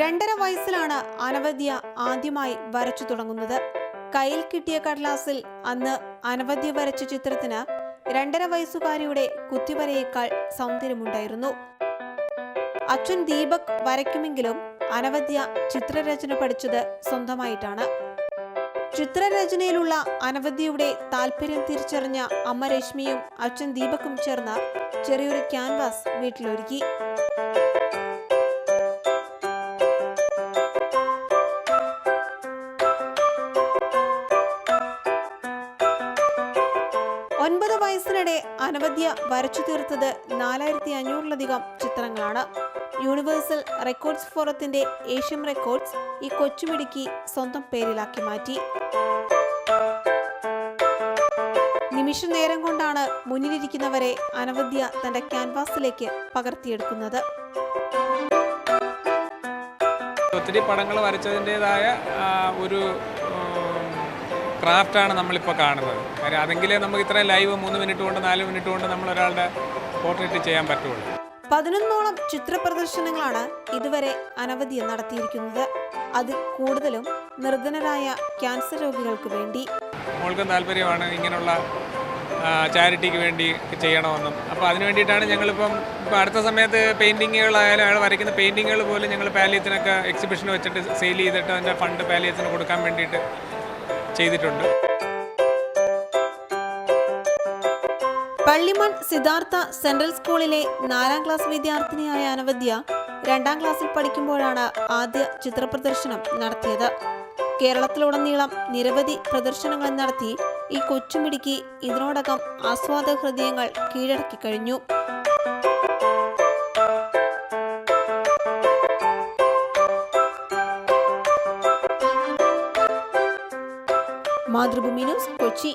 രണ്ടര വയസ്സിലാണ് അനവദ്യ ആദ്യമായി വരച്ചു തുടങ്ങുന്നത്. കയ്യിൽ കിട്ടിയ കടലാസിൽ അന്ന് അനവദ്യ വരച്ച ചിത്രത്തിന് രണ്ടര വയസ്സുകാരിയുടെ കുത്തിവരയേക്കാൾ സൗന്ദര്യമുണ്ടായിരുന്നു. അച്ഛൻ ദീപക് വരയ്ക്കുമെങ്കിലും അനവദ്യ ചിത്രരചന പഠിച്ചത് സ്വന്തമായിട്ടാണ്. ചിത്രരചനയിലുള്ള അനവദ്യയുടെ താല്പര്യം തിരിച്ചറിഞ്ഞ അമ്മ രശ്മിയും അച്ഛൻ ദീപക്കും ചേർന്ന് ചെറിയൊരു ക്യാൻവാസ് വീട്ടിലൊരുക്കി. ഒൻപത് വയസ്സിനിടെ അനവധ്യ വരച്ചു തീർത്തത് നാലായിരത്തി അഞ്ഞൂറിലധികം ചിത്രങ്ങളാണ്. യൂണിവേഴ്സൽ റെക്കോർഡ്സ് ഫോറത്തിന്റെ ഏഷ്യൻ റെക്കോർഡ്സ് ഈ കൊച്ചുമിടുക്കി സ്വന്തം പേരിലാക്കി മാറ്റി. നിമിഷ നേരം കൊണ്ടാണ് മുന്നിലിരിക്കുന്നവരെ അനവധ്യ തന്റെ ക്യാൻവാസിലേക്ക് പകർത്തിയെടുക്കുന്നത്. ഒത്തിരി പടങ്ങൾ വരച്ചതിന്റെതായ ഒരു ക്രാഫ്റ്റാണ് നമ്മളിപ്പോൾ കാണുന്നത്. കാര്യം അതെങ്കിലേ നമുക്ക് ഇത്രയും ലൈവ് മൂന്ന് മിനിറ്റ് കൊണ്ട് നാല് മിനിറ്റ് കൊണ്ട് നമ്മൾ ഒരാളുടെ പോർട്രേറ്റ് ചെയ്യാൻ പറ്റുള്ളൂ. പതിനൊന്നോളം ചിത്ര പ്രദർശനങ്ങളാണ് ഇതുവരെ അനവധി നടത്തിയിരിക്കുന്നത്. അതിൽ കൂടുതലും നിർധനരായ ക്യാൻസർ രോഗികൾക്ക് വേണ്ടി. മോൾക്കും താല്പര്യമാണ് ഇങ്ങനെയുള്ള ചാരിറ്റിക്ക് വേണ്ടി ചെയ്യണമെന്നും. അപ്പോൾ അതിന് വേണ്ടിയിട്ടാണ് ഞങ്ങളിപ്പം ഇപ്പോൾ അടുത്ത സമയത്ത് പെയിന്റിങ്ങുകളായാലും അയാൾ വരയ്ക്കുന്ന പെയിന്റിങ്ങുകൾ പോലും ഞങ്ങൾ പാലിയത്തിനൊക്കെ എക്സിബിഷൻ വെച്ചിട്ട് സെയിൽ ചെയ്തിട്ട് അതിന്റെ ഫണ്ട് പാലിയത്തിന് കൊടുക്കാൻ വേണ്ടിയിട്ട് ചെയ്തിട്ടുണ്ട്. പള്ളിമൺ സിദ്ധാർത്ഥ സെൻട്രൽ സ്കൂളിലെ നാലാം ക്ലാസ് വിദ്യാർത്ഥിനിയായ അനവദ്യ രണ്ടാം ക്ലാസ്സിൽ പഠിക്കുമ്പോഴാണ് ആദ്യ ചിത്ര പ്രദർശനം നടത്തിയത്. കേരളത്തിലുടനീളം നിരവധി പ്രദർശനങ്ങൾ നടത്തി ഈ കൊച്ചുമിടുക്കി ഇതിനോടകം ആസ്വാദ ഹൃദയങ്ങൾ കീഴടക്കി കഴിഞ്ഞു. మాతృభూమి న్యూస్ కొచ్చి